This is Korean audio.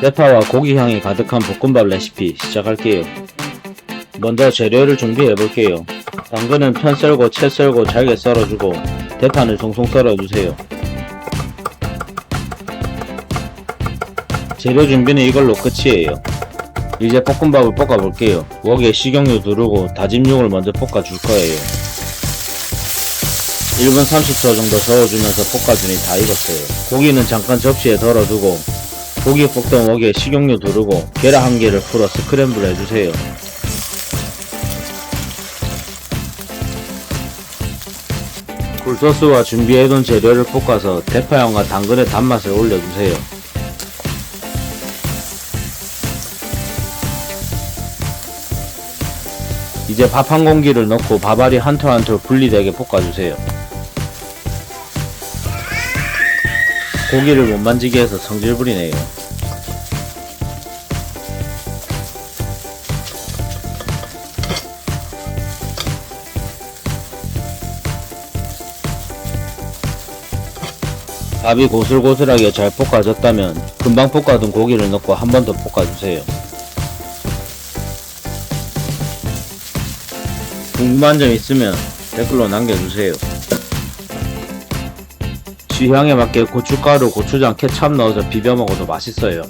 대파와 고기 향이 가득한 볶음밥 레시피 시작할게요. 먼저 재료를 준비해 볼게요. 당근은 편 썰고 채 썰고 잘게 썰어주고 대파는 송송 썰어주세요. 재료 준비는 이걸로 끝이에요. 이제 볶음밥을 볶아 볼게요. 웍에 식용유 두르고 다진 육을 먼저 볶아 줄 거예요. 1분 30초 정도 저어주면서 볶아주니 다 익었어요. 고기는 잠깐 접시에 덜어두고 고기 볶던 웍에 식용유 두르고 계란 한 개를 풀어 스크램블 해주세요. 굴소스와 준비해둔 재료를 볶아서 대파향과 당근의 단맛을 올려주세요. 이제 밥 한 공기를 넣고 밥알이 한 톨 한 톨 분리되게 볶아주세요. 고기를 못 만지게 해서 성질 부리네요. 밥이 고슬고슬하게 잘 볶아졌다면 금방 볶아둔 고기를 넣고 한 번 더 볶아주세요. 궁금한 점 있으면 댓글로 남겨주세요. 취향에 맞게 고춧가루, 고추장, 케찹 넣어서 비벼 먹어도 맛있어요.